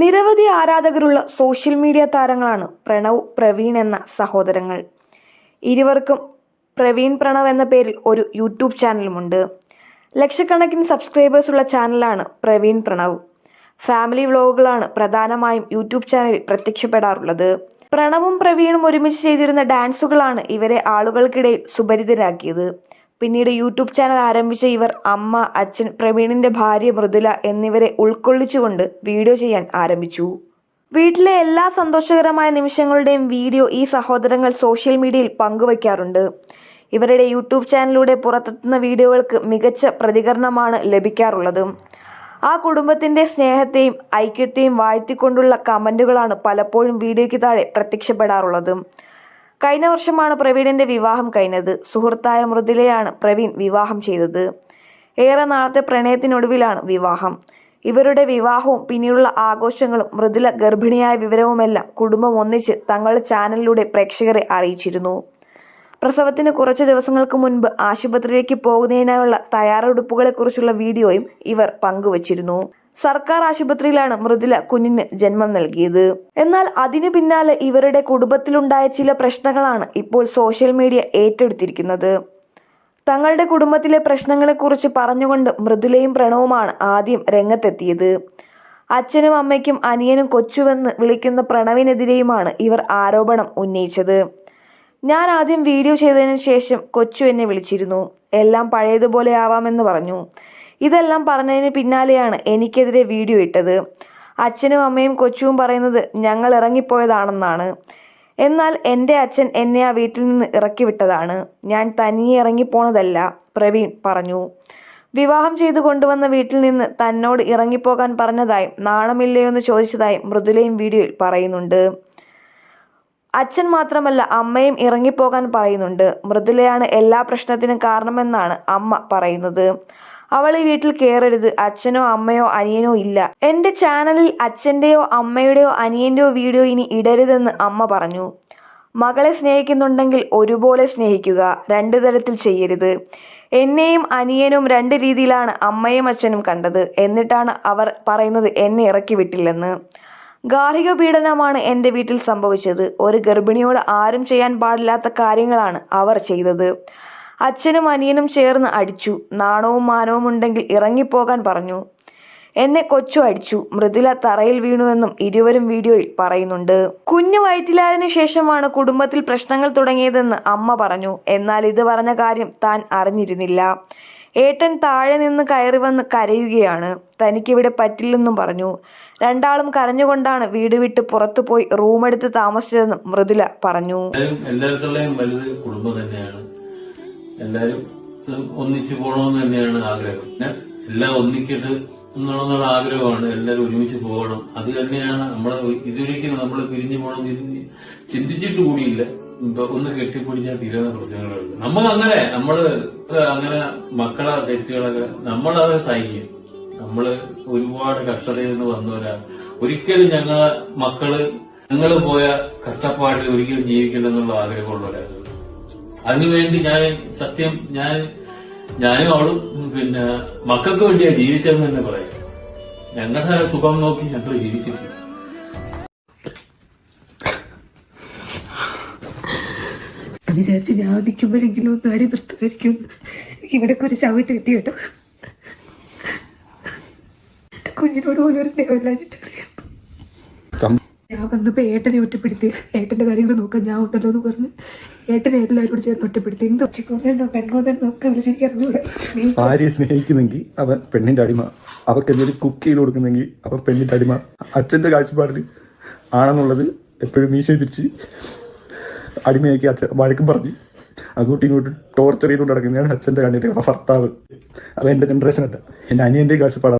നിരവധി ആരാധകരുള്ള social media താരങ്ങളാണ് പ്രണവ് പ്രവീൺ എന്ന സഹോദരങ്ങൾ. ഇരുവർക്കും പ്രവീൺ പ്രണവ് എന്ന പേരിൽ ഒരു യൂട്യൂബ് ചാനലുമുണ്ട്. ലക്ഷക്കണക്കിന് സബ്സ്ക്രൈബേഴ്സ് ഉള്ള ചാനലാണ് പ്രവീൺ പ്രണവ്. ഫാമിലി വ്ളോഗുകളാണ് പ്രധാനമായും യൂട്യൂബ് ചാനലിൽ പ്രത്യക്ഷപ്പെടാറുള്ളത്. പ്രണവും പ്രവീണും ഒരുമിച്ച് ചെയ്തിരുന്ന ഡാൻസുകളാണ് ഇവരെ ആളുകൾക്കിടയിൽ സുപരിതരാക്കിയത് പിന്നീട് യൂട്യൂബ് ചാനൽ ആരംഭിച്ച ഇവർ അമ്മ അച്ഛൻ പ്രവീണിന്റെ ഭാര്യ മൃദുല എന്നിവരെ ഉൾക്കൊള്ളിച്ചുകൊണ്ട് വീഡിയോ ചെയ്യാൻ ആരംഭിച്ചു. വീട്ടിലെ എല്ലാ സന്തോഷകരമായ നിമിഷങ്ങളുടെയും വീഡിയോ ഈ സഹോദരങ്ങൾ സോഷ്യൽ മീഡിയയിൽ പങ്കുവയ്ക്കാറുണ്ട്. ഇവരുടെ യൂട്യൂബ് ചാനലിലൂടെ പുറത്തെത്തുന്ന വീഡിയോകൾക്ക് മികച്ച പ്രതികരണമാണ് ലഭിക്കാറുള്ളത്. ആ കുടുംബത്തിന്റെ സ്നേഹത്തെയും ഐക്യത്തെയും വാഴ്ത്തിക്കൊണ്ടുള്ള കമന്റുകളാണ് പലപ്പോഴും വീഡിയോയ്ക്ക് താഴെ പ്രത്യക്ഷപ്പെടാറുള്ളത്. കഴിഞ്ഞ വർഷമാണ് പ്രവീണിന്റെ വിവാഹം കഴിഞ്ഞത്. സുഹൃത്തായ മൃദുലയാണ് പ്രവീൺ വിവാഹം ചെയ്തത്. ഏറെ നാളത്തെ പ്രണയത്തിനൊടുവിലാണ് വിവാഹം. ഇവരുടെ വിവാഹവും പിന്നീടുള്ള ആഘോഷങ്ങളും മൃദുല ഗർഭിണിയായ വിവരവുമെല്ലാം കുടുംബം ഒന്നിച്ച് തങ്ങളുടെ ചാനലിലൂടെ പ്രേക്ഷകരെ അറിയിച്ചിരുന്നു. പ്രസവത്തിന് കുറച്ച് ദിവസങ്ങൾക്ക് മുൻപ് ആശുപത്രിയിലേക്ക് പോകുന്നതിനായുള്ള തയ്യാറെടുപ്പുകളെക്കുറിച്ചുള്ള വീഡിയോയും ഇവർ പങ്കുവച്ചിരുന്നു. സർക്കാർ ആശുപത്രിയിലാണ് മൃദുല കുഞ്ഞിന് ജന്മം നൽകിയത്. എന്നാൽ അതിനു പിന്നാലെ ഇവരുടെ കുടുംബത്തിലുണ്ടായ ചില പ്രശ്നങ്ങളാണ് ഇപ്പോൾ സോഷ്യൽ മീഡിയ ഏറ്റെടുത്തിരിക്കുന്നത്. തങ്ങളുടെ കുടുംബത്തിലെ പ്രശ്നങ്ങളെക്കുറിച്ച് പറഞ്ഞുകൊണ്ട് മൃദുലയും പ്രണവുമാണ് ആദ്യം രംഗത്തെത്തിയത്. അച്ഛനും അമ്മയ്ക്കും അനിയനും കൊച്ചുവെന്ന് വിളിക്കുന്ന പ്രണവിനെതിരെയുമാണ് ഇവർ ആരോപണം ഉന്നയിച്ചത്. ഞാൻ ആദ്യം വീഡിയോ ചെയ്തതിന് ശേഷം കൊച്ചു എന്നെ വിളിച്ചിരുന്നു. എല്ലാം പഴയതുപോലെ ആവാമെന്ന് പറഞ്ഞു. ഇതെല്ലാം പറഞ്ഞതിന് പിന്നാലെയാണ് എനിക്കെതിരെ വീഡിയോ ഇട്ടത്. അച്ഛനും അമ്മയും കൊച്ചുവും പറയുന്നത് ഞങ്ങൾ ഇറങ്ങിപ്പോയതാണെന്നാണ്. എന്നാൽ എന്റെ അച്ഛൻ എന്നെ ആ വീട്ടിൽ നിന്ന് ഇറക്കി വിട്ടതാണ് ഞാൻ തനിയെ ഇറങ്ങിപ്പോണതല്ല പ്രവീൺ പറഞ്ഞു. വിവാഹം ചെയ്തു കൊണ്ടുവന്ന വീട്ടിൽ നിന്ന് തന്നോട് ഇറങ്ങിപ്പോകാൻ പറഞ്ഞതായും നാണമില്ലയോ എന്ന് ചോദിച്ചതായും മൃദുലയും വീഡിയോയിൽ പറയുന്നുണ്ട്. അച്ഛൻ മാത്രമല്ല അമ്മയും ഇറങ്ങിപ്പോകാൻ പറയുന്നുണ്ട്. മൃദുലയാണ് എല്ലാ പ്രശ്നത്തിനും കാരണമെന്നാണ് അമ്മ പറയുന്നത്. അവൾ ഈ വീട്ടിൽ കയറരുത് അച്ഛനോ അമ്മയോ അനിയനോ ഇല്ല. എന്റെ ചാനലിൽ അച്ഛന്റെയോ അമ്മയുടെയോ അനിയന്റെയോ വീഡിയോ ഇനി ഇടരുതെന്ന് അമ്മ പറഞ്ഞു. മകളെ സ്നേഹിക്കുന്നുണ്ടെങ്കിൽ ഒരുപോലെ സ്നേഹിക്കുക. രണ്ടു തരത്തിൽ ചെയ്യരുത്. എന്നെയും അനിയനും രണ്ട് രീതിയിലാണ് അമ്മയും അച്ഛനും കണ്ടത്. എന്നിട്ടാണ് അവർ പറയുന്നത് എന്നെ ഇറക്കി വിട്ടില്ലെന്ന്. ഗാർഹിക പീഡനമാണ് എന്റെ വീട്ടിൽ സംഭവിച്ചത്. ഒരു ഗർഭിണിയോട് ആരും ചെയ്യാൻ പാടില്ലാത്ത കാര്യങ്ങളാണ് അവർ ചെയ്തത്. അച്ഛനും അനിയനും ചേർന്ന് അടിച്ചു. നാണവും മാനവും ഉണ്ടെങ്കിൽ ഇറങ്ങിപ്പോകാൻ പറഞ്ഞു. എന്നെ കൊച്ചു അടിച്ചു. മൃദുല തറയിൽ വീണുവെന്നും ഇരുവരും വീഡിയോയിൽ പറയുന്നുണ്ട്. കുഞ്ഞു വയറ്റിലായതിനു ശേഷമാണ് കുടുംബത്തിൽ പ്രശ്നങ്ങൾ തുടങ്ങിയതെന്ന് അമ്മ പറഞ്ഞു. എന്നാൽ ഇത് പറഞ്ഞ കാര്യം താൻ അറിഞ്ഞിരുന്നില്ല. ഏട്ടൻ താഴെ നിന്ന് കയറി വന്ന് കരയുകയാണ്. തനിക്കിവിടെ പറ്റില്ലെന്നും പറഞ്ഞു. രണ്ടാളും കരഞ്ഞുകൊണ്ടാണ് വീട് വിട്ട് പുറത്തു പോയി റൂമെടുത്ത് താമസിച്ചതെന്നും മൃദുല പറഞ്ഞു. എല്ലാവരും എല്ലാവർക്കുള്ളയും വലുത് കുടുംബം തന്നെയാണ്. എല്ലാരും ഒന്നിച്ചു പോകണമെന്ന് തന്നെയാണ് ആഗ്രഹം. എല്ലാം ഒന്നിക്കട്ട് എന്നുള്ള ആഗ്രഹമാണ്. എല്ലാരും ഒരുമിച്ച് പോകണം. അത് തന്നെയാണ് നമ്മളെ ഇതൊരിക്കലും നമ്മൾ പിരിഞ്ഞു പോകണം ചിന്തിച്ചിട്ട് കൂടിയില്ല. ഒന്ന് കെട്ടിപ്പിടിച്ചാൽ തീരുന്ന പ്രശ്നങ്ങളുണ്ട് നമ്മൾ അങ്ങനെ നമ്മൾ അങ്ങനെ മക്കളെ തെറ്റുകളൊക്കെ നമ്മളത് സഹിക്കും. നമ്മൾ ഒരുപാട് കഷ്ടതയിൽ നിന്ന് വന്നവരാ. ഒരിക്കലും ഞങ്ങളെ മക്കൾ ഞങ്ങൾ പോയ കഷ്ടപ്പാടിൽ ഒരിക്കലും ജീവിക്കില്ലെന്നുള്ള ആഗ്രഹമുള്ളവരായിരുന്നു. അതിനുവേണ്ടി ഞാൻ സത്യം ഞാൻ ഞാനും അവളും പിന്നെ മക്കൾക്ക് വേണ്ടിയാ ജീവിച്ചതെന്ന് തന്നെ പറയാം. ഞങ്ങളുടെ സുഖം നോക്കി ഞങ്ങൾ ജീവിച്ചിട്ടില്ല വിചാരിച്ച് ഞാൻ നിൽക്കുമ്പോഴെങ്കിലും ഒന്ന് അടി നിർത്തുമായിരിക്കും? എനിക്ക് ഇവിടെ ഒരു ചവിട്ട് കിട്ടി കേട്ടോ. കുഞ്ഞിനോട് പോലും ഒരു സ്നേഹമില്ലാഞ്ഞിട്ടറിയാം ഞാൻ വന്നപ്പോ ഏട്ടനെ ഒറ്റപ്പെടുത്തി. ഏട്ടന്റെ കാര്യങ്ങൾ നോക്കാൻ ഞാൻ ഉണ്ടല്ലോ എന്ന് പറഞ്ഞ് ഏട്ടനെ എല്ലാവരോടും ചേർന്ന് ഒറ്റപ്പെടുത്തി. എന്ത് ചിക്കോന്നോ പെൺകോന്നോ ഒക്കെ നീ ഭാര്യയെ സ്നേഹിക്കുന്നെങ്കിൽ അവൻ പെണ്ണിന്റെ അടിമ. അവർക്ക് എന്തെങ്കിലും കുക്ക് ചെയ്ത് കൊടുക്കുന്നെങ്കിൽ അവൻ പെണ്ണിന്റെ അടിമ. അച്ഛന്റെ കാഴ്ചപ്പാടിൽ ആണെന്നുള്ളത് എപ്പോഴും മീശ പിരിച്ച് അടിമയാക്കി അച്ഛൻ വഴക്കും പറഞ്ഞു. അങ്ങോട്ടും ഇങ്ങോട്ടും ടോർച്ചർ ചെയ്തുകൊണ്ട് നടക്കുന്നതാണ് അച്ഛന്റെ കണ്ടിട്ട് ഭർത്താവ്. അത് എന്റെ ജനറേഷൻ അല്ല എന്റെ അനിയന്റെ കാഴ്ചപ്പാടാണ്